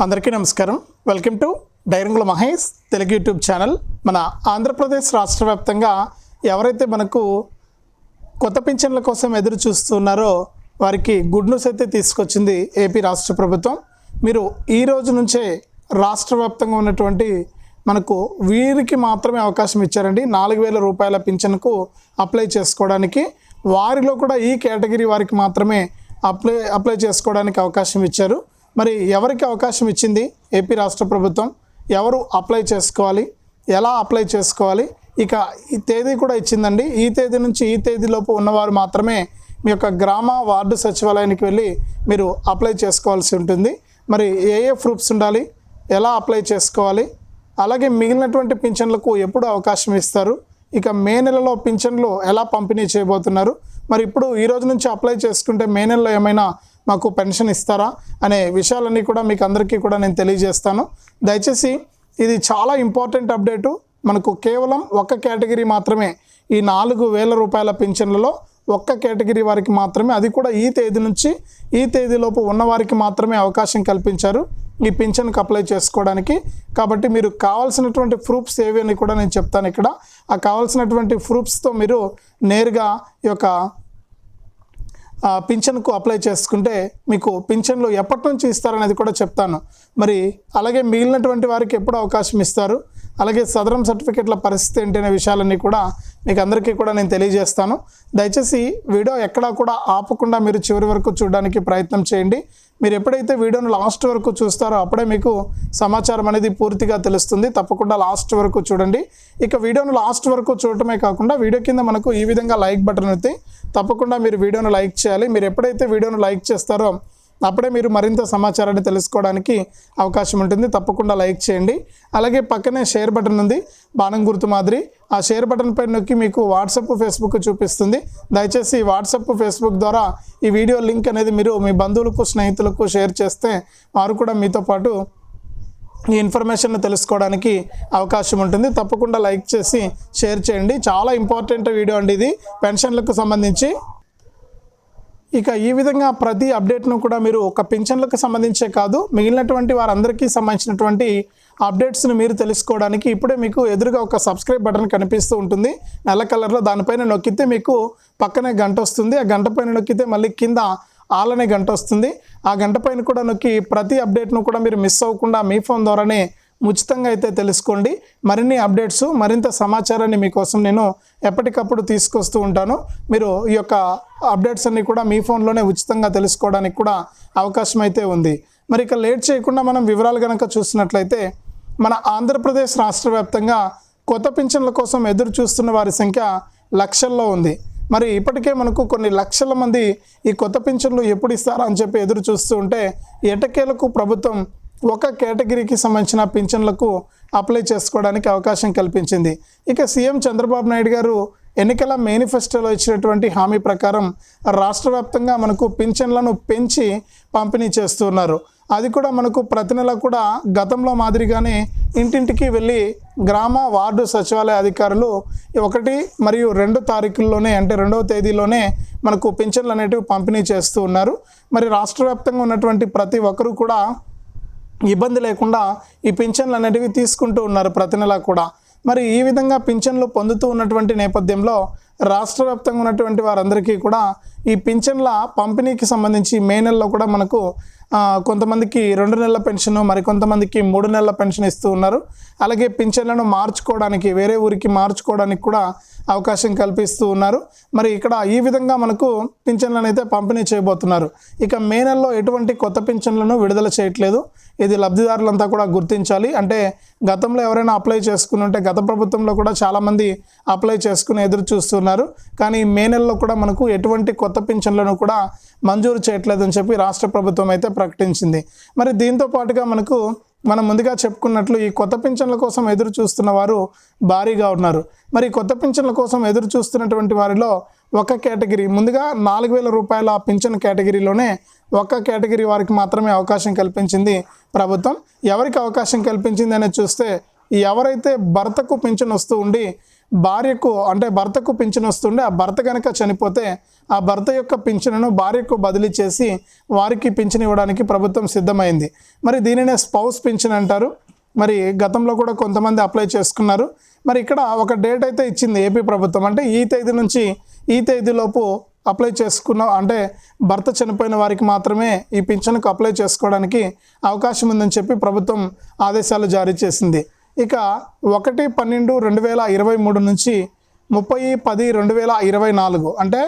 అందరికీ నమస్కారం. Welcome to డైరంగుల మహేష్ తెలుగు యూట్యూబ్ ఛానల్. మన ఆంధ్రప్రదేశ్ రాష్ట్ర వ్యాప్తంగా ఎవరైతే మనకు కొత్త పింఛన్ల కోసం ఎదురు చూస్తున్నారో వారికి గుడ్ న్యూస్ అయితే తీసుకొచ్చింది ఏపీ రాష్ట్ర ప్రభుత్వం. మీరు ఈ రోజు నుంచే రాష్ట్ర వ్యాప్తంగా ఉన్నటువంటి మనకు వీరికి మాత్రమే అవకాశం ఇచ్చారండి. నాలుగు వేల రూపాయల పింఛన్కు అప్లై చేసుకోవడానికి వారిలో కూడా ఈ కేటగిరీ వారికి మాత్రమే అప్లై అప్లై చేసుకోవడానికి అవకాశం ఇచ్చారు. మరి ఎవరికి అవకాశం ఇచ్చింది ఏపీ రాష్ట్ర ప్రభుత్వం? ఎవరు అప్లై చేసుకోవాలి? ఎలా అప్లై చేసుకోవాలి? ఇక ఈ తేదీ కూడా ఇచ్చిందండి. ఈ తేదీ నుంచి ఈ తేదీలోపు ఉన్నవారు మాత్రమే మీ యొక్క గ్రామ వార్డు సచివాలయానికి వెళ్ళి మీరు అప్లై చేసుకోవాల్సి ఉంటుంది. మరి ఏ ఏ ప్రూఫ్స్ ఉండాలి? ఎలా అప్లై చేసుకోవాలి? అలాగే మిగిలినటువంటి పింఛన్లకు ఎప్పుడు అవకాశం ఇస్తారు? ఇక మే నెలలో పింఛన్లు ఎలా పంపిణీ చేయబోతున్నారు? మరి ఇప్పుడు ఈ రోజు నుంచి అప్లై చేసుకుంటే మే నెలలో ఏమైనా మాకు పెన్షన్ ఇస్తారా అనే విషయాలన్నీ కూడా మీకు అందరికీ కూడా నేను తెలియజేస్తాను. దయచేసి ఇది చాలా ఇంపార్టెంట్ అప్డేటు. మనకు కేవలం ఒక్క కేటగిరీ మాత్రమే ఈ నాలుగు వేల రూపాయల పింఛన్లలో ఒక్క కేటగిరీ వారికి మాత్రమే అది కూడా ఈ తేదీ నుంచి ఈ తేదీలోపు ఉన్నవారికి మాత్రమే అవకాశం కల్పించారు ఈ పింఛన్కి అప్లై చేసుకోవడానికి. కాబట్టి మీరు కావాల్సినటువంటి ప్రూఫ్స్ ఏవి అని కూడా నేను చెప్తాను ఇక్కడ. ఆ కావాల్సినటువంటి ప్రూఫ్స్తో మీరు నేరుగా ఈ యొక్క పింఛన్కు అప్లై చేసుకుంటే మీకు పింఛన్లు ఎప్పటి నుంచి ఇస్తారనేది కూడా చెప్తాను. మరి అలాగే మిగిలినటువంటి వారికి ఎప్పుడు అవకాశం ఇస్తారు. అలాగే సదరం సర్టిఫికెట్ల పరిస్థితి ఏంటి అనే విషయాలన్నీ కూడా మీకు అందరికీ కూడా నేను తెలియజేస్తాను. దయచేసి వీడియో ఎక్కడా కూడా ఆపకుండా మీరు చివరి వరకు చూడడానికి ప్రయత్నం చేయండి. మీరు ఎప్పుడైతే వీడియోను లాస్ట్ వరకు చూస్తారో అప్పుడే మీకు సమాచారం అనేది పూర్తిగా తెలుస్తుంది. తప్పకుండా లాస్ట్ వరకు చూడండి. ఇక వీడియోను లాస్ట్ వరకు చూడటమే కాకుండా వీడియో కింద మనకు ఈ విధంగా లైక్ బటన్ అయితే తప్పకుండా మీరు వీడియోను లైక్ చేయాలి. మీరు ఎప్పుడైతే వీడియోను లైక్ చేస్తారో అప్పుడే మీరు మరింత సమాచారాన్ని తెలుసుకోవడానికి అవకాశం ఉంటుంది. తప్పకుండా లైక్ చేయండి. అలాగే పక్కనే షేర్ బటన్ ఉంది. బాణం గుర్తు మాదిరి. ఆ షేర్ బటన్ పై నొక్కి మీకు వాట్సాప్ ఫేస్బుక్ చూపిస్తుంది. దయచేసి వాట్సప్ వాట్సాప్ ఫేస్బుక్ ద్వారా ఈ వీడియో లింక్ అనేది మీరు మీ బంధువులకు స్నేహితులకు షేర్ చేస్తే వారు కూడా మీతో పాటు ఈ ఇన్ఫర్మేషన్ తెలుసుకోవడానికి అవకాశం ఉంటుంది. తప్పకుండా లైక్ చేసి షేర్ చేయండి. చాలా ఇంపార్టెంట్ వీడియో అండి ఇది. పెన్షన్లకు సంబంధించి ఇక ఈ విధంగా ప్రతి అప్డేట్ను కూడా మీరు ఒక పింఛన్లకు సంబంధించే కాదు మిగిలినటువంటి వారందరికీ సంబంధించినటువంటి అప్డేట్స్ని మీరు తెలుసుకోవడానికి ఇప్పుడే మీకు ఎదురుగా ఒక సబ్స్క్రైబ్ బటన్ కనిపిస్తూ ఉంటుంది. నల్ల కలర్లో దానిపైన నొక్కితే మీకు పక్కనే గంట వస్తుంది. ఆ గంట పైన నొక్కితే మళ్ళీ కింద ఆలనే గంట వస్తుంది. ఆ గంట పైన కూడా నొక్కి ప్రతి అప్డేట్ను కూడా మీరు మిస్ అవ్వకుండా మీ ఫోన్ ద్వారానే ఉచితంగా అయితే తెలుసుకోండి. మరిన్ని అప్డేట్స్ మరింత సమాచారాన్ని మీకోసం నేను ఎప్పటికప్పుడు తీసుకొస్తూ ఉంటాను. మీరు ఈ యొక్క అప్డేట్స్ అన్ని కూడా మీ ఫోన్లోనే ఉచితంగా తెలుసుకోవడానికి కూడా అవకాశం అయితే ఉంది. మరి ఇక లేట్ చేయకుండా మనం వివరాలు కనుక చూసినట్లయితే మన ఆంధ్రప్రదేశ్ రాష్ట్ర వ్యాప్తంగా కొత్త పింఛన్ల కోసం ఎదురు చూస్తున్న వారి సంఖ్య లక్షల్లో ఉంది. మరి ఇప్పటికే మనకు కొన్ని లక్షల మంది ఈ కొత్త పింఛన్లు ఎప్పుడు ఇస్తారా అని చెప్పి ఎదురు చూస్తూ ఉంటే ఎటకేలకు ప్రభుత్వం ఒక కేటగిరీకి సంబంధించిన పింఛన్లకు అప్లై చేసుకోవడానికి అవకాశం కల్పించింది. ఇక సీఎం చంద్రబాబు నాయుడు గారు ఎన్నికల మేనిఫెస్టోలో ఇచ్చినటువంటి హామీ ప్రకారం రాష్ట్ర వ్యాప్తంగా మనకు పింఛన్లను పెంచి పంపిణీ చేస్తున్నారు. అది కూడా మనకు ప్రతి నెల కూడా గతంలో మాదిరిగానే ఇంటింటికి వెళ్ళి గ్రామ వార్డు సచివాలయ అధికారులు ఒకటి మరియు రెండు తారీఖుల్లోనే అంటే రెండవ తేదీలోనే మనకు పింఛన్లు అనేటివి పంపిణీ చేస్తూ ఉన్నారు. మరి రాష్ట్ర ఉన్నటువంటి ప్రతి ఒక్కరూ కూడా ఇబ్బంది లేకుండా ఈ పింఛన్లు అనేటివి తీసుకుంటూ ఉన్నారు ప్రతి నెల కూడా. మరి ఈ విధంగా పింఛన్లు పొందుతూ ఉన్నటువంటి నేపథ్యంలో రాష్ట్ర వ్యాప్తంగా ఉన్నటువంటి వారందరికీ కూడా ఈ పింఛన్ల పంపిణీకి సంబంధించి మే నెలలో కూడా మనకు కొంతమందికి రెండు నెలల పెన్షన్ మరి కొంతమందికి మూడు నెలల పెన్షన్ ఇస్తూ ఉన్నారు. అలాగే పింఛన్లను మార్చుకోవడానికి వేరే ఊరికి మార్చుకోవడానికి కూడా అవకాశం కల్పిస్తూ ఉన్నారు. మరి ఇక్కడ ఈ విధంగా మనకు పింఛన్లను అయితే పంపిణీ చేయబోతున్నారు. ఇక మే నెలలో ఎటువంటి కొత్త పింఛన్లను విడుదల చేయట్లేదు. ఇది లబ్ధిదారులంతా కూడా గుర్తించాలి. అంటే గతంలో ఎవరైనా అప్లై చేసుకుని ఉంటే గత ప్రభుత్వంలో కూడా చాలామంది అప్లై చేసుకుని ఎదురు చూస్తున్నారు కానీ మే నెలలో కూడా మనకు ఎటువంటి కొత్త పింఛన్లను కూడా మంజూరు చేయట్లేదని చెప్పి రాష్ట్ర ప్రభుత్వం అయితే ప్రకటించింది. మరి దీంతో పాటుగా మనకు మనం ముందుగా చెప్పుకున్నట్లు ఈ కొత్త పింఛన్ల కోసం ఎదురు చూస్తున్న వారు భారీగా ఉన్నారు. మరి కొత్త పింఛన్ల కోసం ఎదురు చూస్తున్నటువంటి వారిలో ఒక కేటగిరీ ముందుగా నాలుగు వేల రూపాయల పింఛన్ కేటగిరీలోనే ఒక్క కేటగిరీ వారికి మాత్రమే అవకాశం కల్పించింది ప్రభుత్వం. ఎవరికి అవకాశం కల్పించింది అనేది చూస్తే ఎవరైతే భర్తకు పింఛన్ వస్తూ ఉండి భార్యకు అంటే భర్తకు పింఛన్ వస్తుండే ఆ భర్త కనుక చనిపోతే ఆ భర్త యొక్క పింఛన్ను భార్యకు బదిలీ చేసి వారికి పింఛన్ ఇవ్వడానికి ప్రభుత్వం సిద్ధమైంది. మరి దీనినే స్పౌస్ పింఛన్ అంటారు. మరి గతంలో కూడా కొంతమంది అప్లై చేసుకున్నారు. మరి ఇక్కడ ఒక డేట్ అయితే ఇచ్చింది ఏపీ ప్రభుత్వం. అంటే ఈ తేదీ నుంచి ఈ తేదీలోపు అప్లై చేసుకున్న అంటే భర్త చనిపోయిన వారికి మాత్రమే ఈ పింఛన్కు అప్లై చేసుకోవడానికి అవకాశం ఉందని చెప్పి ప్రభుత్వం ఆదేశాలు జారీ చేసింది. ఇక ఒకటి పన్నెండు రెండు వేల ఇరవై మూడు నుంచి ముప్పై పది రెండు వేల ఇరవై నాలుగు అంటే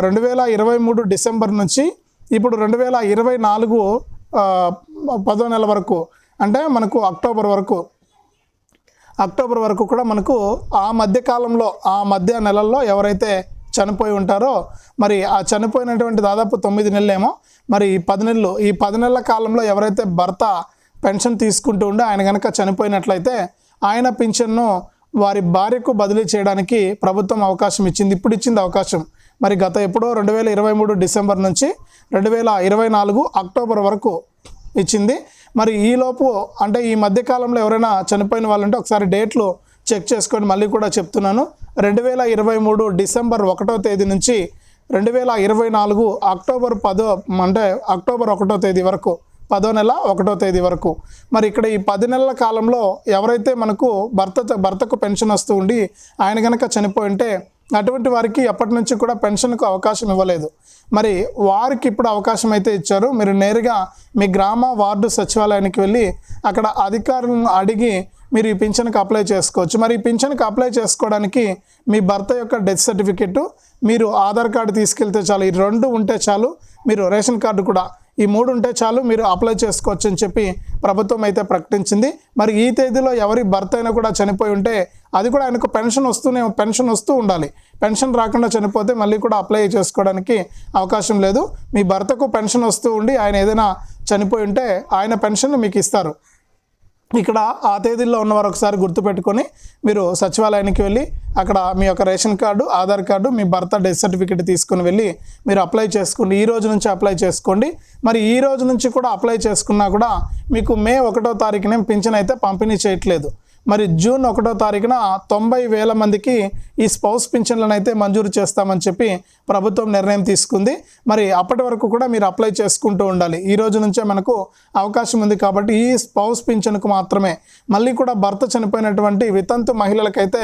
రెండు వేల ఇరవై మూడు డిసెంబర్ నుంచి ఇప్పుడు రెండు వేల ఇరవై నాలుగు పదో నెల వరకు అంటే మనకు అక్టోబర్ వరకు అక్టోబర్ వరకు కూడా మనకు ఆ మధ్య కాలంలో ఆ మధ్య నెలల్లో ఎవరైతే చనిపోయి ఉంటారో మరి ఆ చనిపోయినటువంటి దాదాపు తొమ్మిది నెలలేమో మరి ఈ పది నెలలు ఈ పది నెలల కాలంలో ఎవరైతే భర్త పెన్షన్ తీసుకుంటూ ఉండి ఆయన కనుక చనిపోయినట్లయితే ఆయన పింఛన్ను వారి భార్యకు బదిలీ చేయడానికి ప్రభుత్వం అవకాశం ఇచ్చింది. ఇప్పుడు ఇచ్చింది అవకాశం. మరి గత ఎప్పుడో రెండు వేల ఇరవై మూడు డిసెంబర్ నుంచి రెండు వేల ఇరవై నాలుగు అక్టోబర్ వరకు ఇచ్చింది. మరి ఈలోపు అంటే ఈ మధ్యకాలంలో ఎవరైనా చనిపోయిన వాళ్ళంటే ఒకసారి డేట్లు చెక్ చేసుకొని మళ్ళీ కూడా చెప్తున్నాను. రెండు వేల ఇరవై మూడు డిసెంబర్ ఒకటో తేదీ నుంచి రెండు వేల ఇరవై నాలుగు అక్టోబర్ పదో అంటే అక్టోబర్ ఒకటో తేదీ వరకు పదో నెల ఒకటో తేదీ వరకు. మరి ఇక్కడ ఈ పది నెలల కాలంలో ఎవరైతే మనకు భర్త భర్తకు పెన్షన్ వస్తూ ఉండి ఆయన కనుక చనిపోయింటే అటువంటి వారికి ఎప్పటి నుంచి కూడా పెన్షన్కు అవకాశం ఇవ్వలేదు. మరి వారికి ఇప్పుడు అవకాశం అయితే ఇచ్చారు. మీరు నేరుగా మీ గ్రామ వార్డు సచివాలయానికి వెళ్ళి అక్కడ అధికారులను అడిగి మీరు ఈ పింఛన్కి అప్లై చేసుకోవచ్చు. మరి ఈ పింఛన్కి అప్లై చేసుకోవడానికి మీ భర్త యొక్క డెత్ సర్టిఫికెట్ మీరు ఆధార్ కార్డు తీసుకెళ్తే చాలు ఈ రెండు ఉంటే చాలు మీరు రేషన్ కార్డు కూడా ఈ మూడు ఉంటే చాలు మీరు అప్లై చేసుకోవచ్చు అని చెప్పి ప్రభుత్వం అయితే ప్రకటించింది. మరి ఈ తేదీలో ఎవరి భర్త అయినా కూడా చనిపోయి ఉంటే అది కూడా ఆయనకు పెన్షన్ వస్తూనే పెన్షన్ వస్తూ ఉండాలి. పెన్షన్ రాకుండా చనిపోతే మళ్ళీ కూడా అప్లై చేసుకోవడానికి అవకాశం లేదు. మీ భర్తకు పెన్షన్ వస్తూ ఉండి ఆయన ఏదైనా చనిపోయి ఉంటే ఆయన పెన్షన్ మీకు ఇస్తారు. ఇక్కడ ఆ తేదీల్లో ఉన్నవారు ఒకసారి గుర్తుపెట్టుకొని మీరు సచివాలయానికి వెళ్ళి అక్కడ మీ యొక్క రేషన్ కార్డు ఆధార్ కార్డు మీ భర్త డెత్ సర్టిఫికేట్ తీసుకుని వెళ్ళి మీరు అప్లై చేసుకోండి. ఈ రోజు నుంచి అప్లై చేసుకోండి. మరి ఈ రోజు నుంచి కూడా అప్లై చేసుకున్నా కూడా మీకు మే ఒకటో తారీఖునే పింఛన్ అయితే పంపిణీ చేయట్లేదు. మరి జూన్ ఒకటో తారీఖున తొంభై వేల మందికి ఈ స్పౌస్ పింఛన్లను అయితే మంజూరు చేస్తామని చెప్పి ప్రభుత్వం నిర్ణయం తీసుకుంది. మరి అప్పటి వరకు కూడా మీరు అప్లై చేసుకుంటూ ఉండాలి. ఈ రోజు నుంచే మనకు అవకాశం ఉంది కాబట్టి ఈ స్పౌస్ పింఛన్కు మాత్రమే. మళ్ళీ కూడా భర్త చనిపోయినటువంటి వితంతు మహిళలకైతే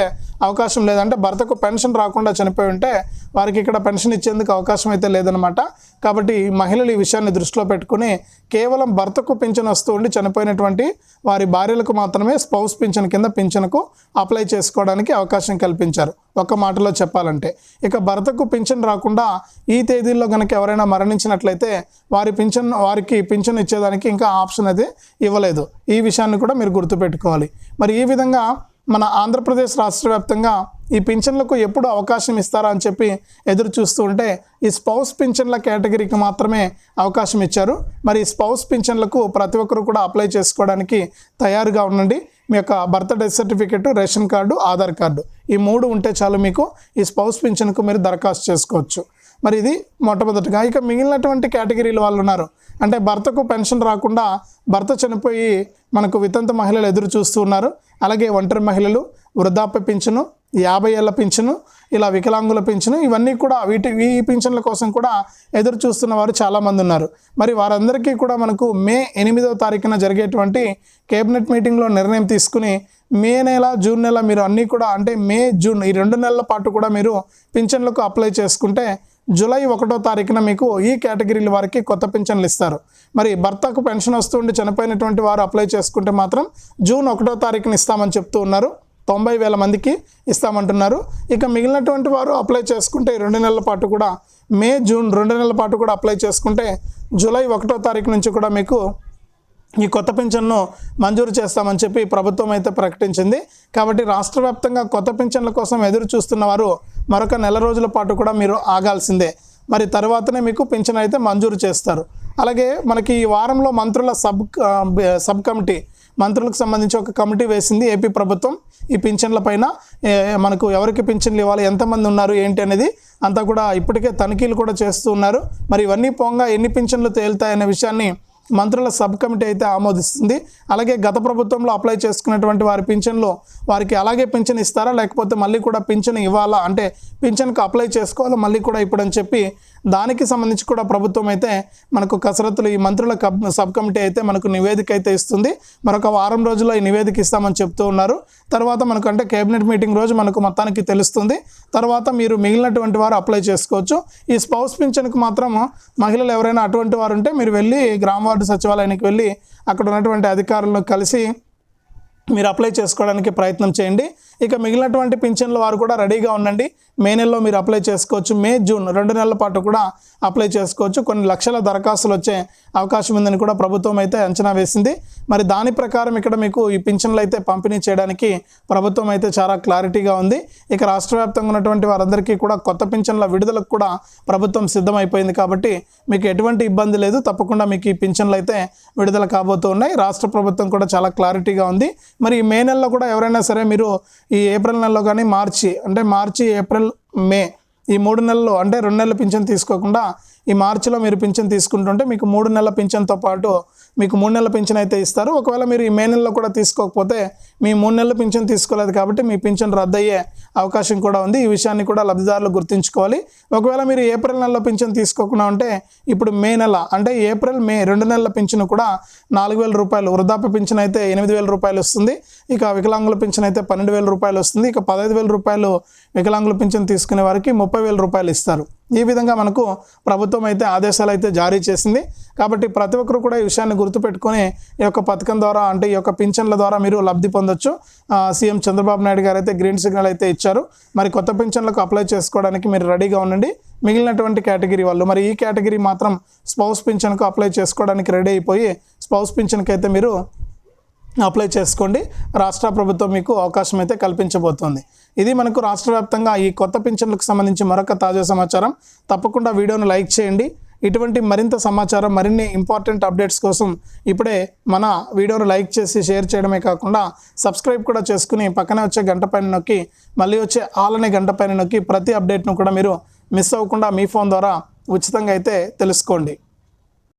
అవకాశం లేదంటే భర్తకు పెన్షన్ రాకుండా చనిపోయి ఉంటే వారికి ఇక్కడ పెన్షన్ ఇచ్చేందుకు అవకాశం అయితే లేదనమాట కాబట్టి ఈ మహిళలు ఈ విషయాన్ని దృష్టిలో పెట్టుకుని కేవలం భర్తకు పింఛన్ వస్తూ ఉండి చనిపోయినటువంటి వారి భార్యలకు మాత్రమే స్పౌస్ పింఛన్ కింద పింఛన్కు అప్లై చేసుకోవడానికి అవకాశం కల్పించారు. ఒక మాటలో చెప్పాలంటే ఇక భర్తకు పింఛన్ రాకుండా ఈ తేదీల్లో కనుక ఎవరైనా మరణించినట్లయితే వారి పింఛన్ వారికి పింఛన్ ఇచ్చేదానికి ఇంకా ఆప్షన్ అది ఇవ్వలేదు. ఈ విషయాన్ని కూడా మీరు గుర్తుపెట్టుకోవాలి. మరి ఈ విధంగా మన ఆంధ్రప్రదేశ్ రాష్ట్ర వ్యాప్తంగా ఈ పింఛన్లకు ఎప్పుడు అవకాశం ఇస్తారా అని చెప్పి ఎదురు చూస్తూ ఉంటే ఈ స్పౌస్ పింఛన్ల కేటగిరీకి మాత్రమే అవకాశం ఇచ్చారు. మరి ఈ స్పౌస్ పింఛన్లకు ప్రతి ఒక్కరు కూడా అప్లై చేసుకోవడానికి తయారుగా ఉండండి. మీ యొక్క birth death certificate ration card Aadhaar card ఈ మూడు ఉంటే చాలు మీకు ఈ స్పౌస్ పింఛన్కు మీరు దరఖాస్తు చేసుకోవచ్చు. మరి ఇది మొట్టమొదటిగా. ఇక మిగిలినటువంటి కేటగిరీల వాళ్ళు ఉన్నారు. అంటే భర్తకు పెన్షన్ రాకుండా భర్త చనిపోయి మనకు వితంత మహిళలు ఎదురు చూస్తూ ఉన్నారు. అలాగే ఒంటరి మహిళలు వృద్ధాప్య పింఛను యాభై ఏళ్ళ పింఛను ఇలా వికలాంగుల పింఛను ఇవన్నీ కూడా వీటి ఈ పింఛన్ల కోసం కూడా ఎదురు చూస్తున్న వారు చాలామంది ఉన్నారు. మరి వారందరికీ కూడా మనకు మే ఎనిమిదవ తారీఖున జరిగేటువంటి కేబినెట్ మీటింగ్లో నిర్ణయం తీసుకుని మే నెల జూన్ నెల మీరు అన్నీ కూడా అంటే మే జూన్ ఈ రెండు నెలల పాటు కూడా మీరు పింఛన్లకు అప్లై చేసుకుంటే జూలై ఒకటో తారీఖున మీకు ఈ కేటగిరీల వారికి కొత్త పింఛన్లు ఇస్తారు. మరి భర్తకు పెన్షన్ వస్తుండి చనిపోయినటువంటి వారు అప్లై చేసుకుంటే మాత్రం జూన్ ఒకటో తారీఖున ఇస్తామని చెప్తూ ఉన్నారు. తొంభై వేల మందికి ఇస్తామంటున్నారు. ఇక మిగిలినటువంటి వారు అప్లై చేసుకుంటే రెండు నెలల పాటు కూడా మే జూన్ రెండు నెలల పాటు కూడా అప్లై చేసుకుంటే జూలై ఒకటో తారీఖు నుంచి కూడా మీకు ఈ కొత్త పింఛన్ను మంజూరు చేస్తామని చెప్పి ప్రభుత్వం అయితే ప్రకటించింది. కాబట్టి రాష్ట్ర వ్యాప్తంగా కొత్త పింఛన్ల కోసం ఎదురు చూస్తున్న వారు మరొక నెల రోజుల పాటు కూడా మీరు ఆగాల్సిందే. మరి తర్వాతనే మీకు పింఛన్ అయితే మంజూరు చేస్తారు. అలాగే మనకి ఈ వారంలో మంత్రుల సబ్ సబ్ కమిటీ మంత్రులకు సంబంధించి ఒక కమిటీ వేసింది ఏపీ ప్రభుత్వం. ఈ పింఛన్ల పైన మనకు ఎవరికి పింఛన్లు ఇవ్వాలి ఎంతమంది ఉన్నారు ఏంటి అనేది అంతా కూడా ఇప్పటికే తనిఖీలు కూడా చేస్తూ ఉన్నారు. మరి ఇవన్నీ పోగా ఎన్ని పింఛన్లు తేలుతాయనే విషయాన్ని మంత్రుల సబ్ కమిటీ అయితే ఆమోదిస్తుంది. అలాగే గత ప్రభుత్వంలో అప్లై చేసుకున్నటువంటి వారి పింఛన్లు వారికి అలాగే పింఛన్ ఇస్తారా లేకపోతే మళ్ళీ కూడా పింఛన్ ఇవ్వాలా? అంటే పింఛన్కి అప్లై చేసుకోవాలా మళ్ళీ కూడా ఇప్పుడని చెప్పి దానికి సంబంధించి కూడా ప్రభుత్వం అయితే మనకు కసరత్తులు ఈ మంత్రుల కబ్ సబ్ కమిటీ అయితే మనకు నివేదిక అయితే ఇస్తుంది. మరొక వారం రోజుల్లో ఈ నివేదిక ఇస్తామని చెప్తూ ఉన్నారు. తర్వాత మనకు అంటే కేబినెట్ మీటింగ్ రోజు మనకు మొత్తానికి తెలుస్తుంది. తర్వాత మీరు మిగిలినటువంటి వారు అప్లై చేసుకోవచ్చు. ఈ స్పౌస్ పింఛన్కి మాత్రం మహిళలు ఎవరైనా అటువంటి వారు ఉంటే మీరు వెళ్ళి గ్రామ వార్డు సచివాలయానికి వెళ్ళి అక్కడ ఉన్నటువంటి అధికారులను కలిసి మీరు అప్లై చేసుకోవడానికి ప్రయత్నం చేయండి. ఇక మిగిలినటువంటి పింఛన్ల వారు కూడా రెడీగా ఉండండి. మే నెలలో మీరు అప్లై చేసుకోవచ్చు. మే జూన్ రెండు నెలల పాటు కూడా అప్లై చేసుకోవచ్చు. కొన్ని లక్షల దరఖాస్తులు వచ్చే అవకాశం ఉందని కూడా ప్రభుత్వం అయితే అంచనా వేసింది. మరి దాని ప్రకారం ఇక్కడ మీకు ఈ పింఛన్లు అయితే పంపిణీ చేయడానికి ప్రభుత్వం అయితే చాలా క్లారిటీగా ఉంది. ఇక రాష్ట్ర వ్యాప్తంగా ఉన్నటువంటి వారందరికీ కూడా కొత్త పింఛన్ల విడుదలకు కూడా ప్రభుత్వం సిద్ధమైపోయింది కాబట్టి మీకు ఎటువంటి ఇబ్బంది లేదు. తప్పకుండా మీకు ఈ పింఛన్లు అయితే విడుదల కాబోతూ ఉన్నాయి రాష్ట్ర ప్రభుత్వం కూడా చాలా క్లారిటీగా ఉంది. మరి మే నెలలో కూడా ఎవరైనా సరే మీరు ఈ ఏప్రిల్ నెలలో కానీ మార్చి అంటే మార్చి ఏప్రిల్ మే ఈ మూడు నెలలు అంటే రెండు నెలల పింఛన్ తీసుకోకుండా ఈ మార్చిలో మీరు పింఛన్ తీసుకుంటుంటే మీకు మూడు నెలల పింఛన్తో పాటు మీకు మూడు నెలల పింఛన్ అయితే ఇస్తారు. ఒకవేళ మీరు ఈ మే నెలలో కూడా తీసుకోకపోతే మీ మూడు నెలల పింఛన్ తీసుకోలేదు కాబట్టి మీ పింఛన్ రద్దయ్యే అవకాశం కూడా ఉంది. ఈ విషయాన్ని కూడా లబ్ధిదారులు గుర్తుంచుకోవాలి. ఒకవేళ మీరు ఏప్రిల్ నెలలో పింఛన్ తీసుకోకుండా ఉంటే ఇప్పుడు మే నెల అంటే ఏప్రిల్ మే రెండు నెలల పింఛన్ కూడా నాలుగు వేల రూపాయలు వృద్ధాప్య పింఛన్ అయితే ఎనిమిది వేల రూపాయలు వస్తుంది. ఇక వికలాంగుల పింఛన్ అయితే పన్నెండు వేల రూపాయలు వస్తుంది. ఇక పదహైదు వేల రూపాయలు వికలాంగుల పింఛన్ తీసుకునే వారికి ముప్పై వేల రూపాయలు ఇస్తారు. ఈ విధంగా మనకు ప్రభుత్వం అయితే ఆదేశాలు అయితే జారీ చేసింది. కాబట్టి ప్రతి ఒక్కరు కూడా ఈ విషయాన్ని గుర్తుపెట్టుకొని ఈ యొక్క పథకం ద్వారా అంటే ఈ యొక్క పింఛన్ల ద్వారా మీరు లబ్ధి పొందొచ్చు. సీఎం చంద్రబాబు నాయుడు గారు అయితే గ్రీన్ సిగ్నల్ అయితే ఇచ్చారు. మరి కొత్త పింఛన్లకు అప్లై చేసుకోవడానికి మీరు రెడీగా ఉండండి. మిగిలినటువంటి కేటగిరీ వాళ్ళు మరి ఈ కేటగిరీ మాత్రం స్పౌస్ పింఛన్కు అప్లై చేసుకోవడానికి రెడీ అయిపోయి స్పౌస్ పింఛన్కి అయితే మీరు అప్లై చేసుకోండి. రాష్ట్ర ప్రభుత్వం మీకు అవకాశం అయితే కల్పించబోతోంది. ఇది మనకు రాష్ట్ర వ్యాప్తంగా ఈ కొత్త పింఛన్లకు సంబంధించి మరొక తాజా సమాచారం. తప్పకుండా వీడియోను లైక్ చేయండి. ఇటువంటి మరింత సమాచారం మరిన్ని ఇంపార్టెంట్ అప్డేట్స్ కోసం ఇప్పుడే మన వీడియోను లైక్ చేసి షేర్ చేయడమే కాకుండా సబ్స్క్రైబ్ కూడా చేసుకుని పక్కనే వచ్చే గంట పైన నొక్కి మళ్ళీ వచ్చే ఆల్ అనే గంట పైన నొక్కి ప్రతి అప్డేట్ను కూడా మీరు మిస్ అవ్వకుండా మీ ఫోన్ ద్వారా ఉచితంగా అయితే తెలుసుకోండి.